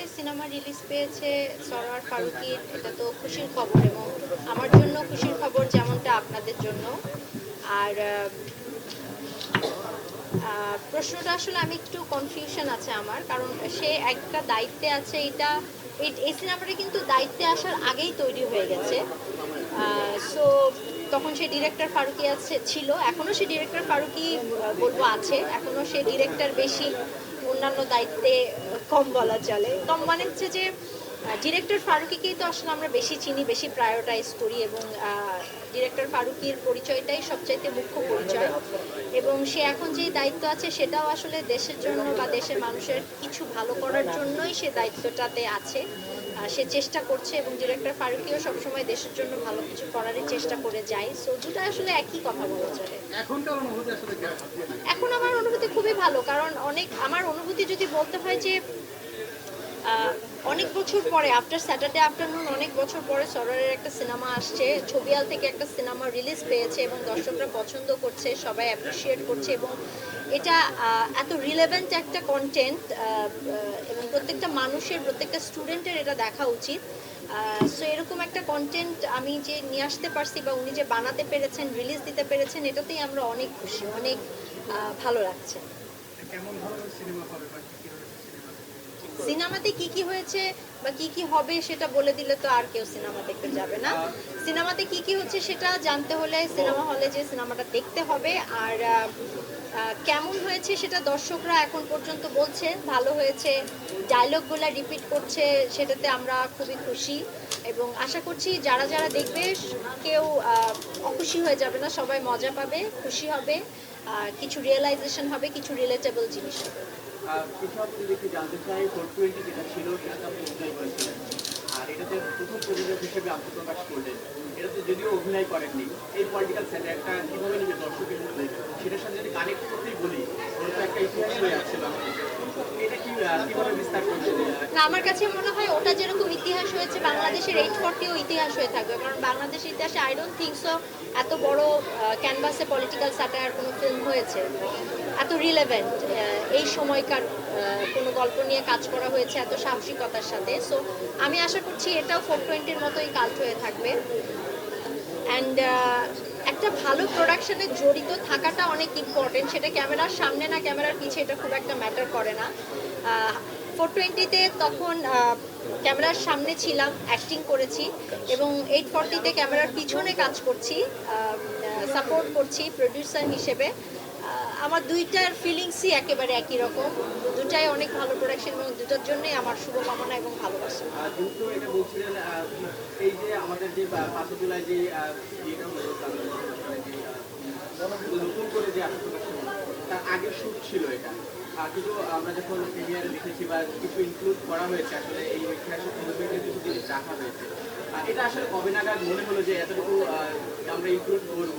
পরে cinema release পেয়েছে সরোয়ার ফারুকির, এটা তো খুশির খবর এবং আমার জন্য খুশির খবর যেমনটা আপনাদের জন্য। আর প্রশ্নটা আসলে আমি একটু কনফিউশন আছে আমার, কারণ সে একটা দায়িত্বে আছে, এটা, এই সিনেমাটা কিন্তু দায়িত্বে আসার আগেই তৈরি হয়ে গেছে। সো তখন সে ডিরেক্টর ফারুকি আছে, ছিল এখনও সে ডিরেক্টর ফারুকি বলব আছে এখনও সে ডিরেক্টর বেশি অন্যান্য দায়িত্বে কম বলা চলে। কম মানে হচ্ছে যে ডিরেক্টর ফারুকিকেই তো আসলে আমরা বেশি চিনি, বেশি প্রায়োরিটাইজ করি এবং ডিরেক্টর ফারুকির পরিচয়টাই সবচাইতে মুখ্য পরিচয়। এবং সে এখন যে দায়িত্ব আছে, সেটাও আসলে দেশের জন্য বা দেশের মানুষের কিছু ভালো করার জন্যই সে দায়িত্বটাতে আছে। সে চেষ্টা করছে এবং ডিরেক্টর ফারুকিও সবসময় দেশের জন্য ভালো কিছু করারই চেষ্টা করে যায়। সো দুটা আসলে একই কথা বলা চলে? এখন আমার অনুভূতি খুবই ভালো কারণ অনেক আমার অনুভূতি যদি বলতে হয় যে আহ, অনেক বছর পরে আফটার স্যাটারডে আফটারনুন অনেক বছর পরে সরোয়ারের একটা সিনেমা আসছে। ছবিয়াল থেকে একটা সিনেমা রিলিজ পেয়েছে এবং দর্শকরা পছন্দ করছে, সবাই অ্যাপ্রিসিয়েট করছে এবং এটা এত রিলেভেন্ট একটা কন্টেন্ট এবং প্রত্যেকটা মানুষের, প্রত্যেকটা স্টুডেন্টের এটা দেখা উচিত। সো এরকম একটা কন্টেন্ট আমি যে নিয়ে আসতে পারছি বা উনি যে বানাতে পেরেছেন রিলিজ দিতে পেরেছেন, এটাতেই আমরা অনেক খুশি, অনেক ভালো লাগছে। কেমন ধরনের সিনেমা হবে বা কি কি ধরনের সিনেমা সিনেমাতে কি কি হয়েছে বা কি কি হবে সেটা বলে দিলে তো আর কেউ সিনেমা দেখতে যাবে না। সিনেমাতে কি কি হচ্ছে সেটা জানতে হলে সিনেমা হলে যে সিনেমাটা দেখতে হবে আর কেমন হয়েছে সেটা দর্শকরা এখন পর্যন্ত বলছে, ভালো হয়েছে ডায়লগগুলো রিপিট করছে, সেটাতে আমরা খুবই খুশি এবং আশা করছি যারা যারা দেখবে, কেউ অখুশি হয়ে যাবে না, সবাই মজা পাবে, খুশি হবে। কিছু রিয়েলাইজেশন হবে, কিছু রিলেটেবল জিনিস হবে। আর এটাতে প্রথম আত্মপ্রকাশ করলেন। যদিও অভিনয় করেননি। নিজের দর্শকের মধ্যে যদি বলি ওটা একটা ইতিহাস হয়ে এটা কি আহ, কীভাবে বিস্তার করছে না, আমার কাছে মনে হয় ওটা যেরকম ইতিহাস হয়েছে, বাংলাদেশের এইট ফর্টিও ইতিহাস হয়ে থাকবে। কারণ বাংলাদেশের ইতিহাসে আই ডোন্ট থিঙ্ক সো এত বড় ক্যানভাসে পলিটিক্যাল স্যাটায়ার কোনো ফিল্ম হয়েছে। এত রিলেভেন্ট এই সময়কার কোনো গল্প নিয়ে কাজ করা হয়েছে এত সাহসিকতার সাথে। সো আমি আশা করছি এটাও ফোর টোয়েন্টির মতোই কাল্ট হয়ে থাকবে। অ্যান্ড একটা ভালো প্রোডাকশনে জড়িত থাকাটা অনেক ইম্পর্টেন্ট সেটা ক্যামেরার সামনে না, ক্যামেরার পিছে এটা খুব একটা ম্যাটার করে না। ফোর টোয়েন্টিতে তখন ক্যামেরার সামনে ছিলাম অ্যাক্টিং করেছি এবং এইট ফর্টিতে ক্যামেরার পিছনে কাজ করছি সাপোর্ট করছি প্রডিউসার হিসেবে। আমার দুইটার ফিলিংসই একেবারে একই রকম। দুটাই অনেক ভালো প্রোডাকশন এবং দুটার জন্যই আমার শুভকামনা এবং ভালোবাসা। এই যে আমাদের যে জুলাই যে নতুন করে যে ছিল এটা। কিন্তু আমরা যখন প্রিমিয়ার দেখেছি বা কিছু ইনক্লুড করা হয়েছে, আসলে এই ঐতিহাসিক মুভমেন্টের কিছু জিনিস রাখা হয়েছে। এটা আসলে কবে নাগাদ মনে হলো যে এতটুকু আমরা ইনক্লুড করব?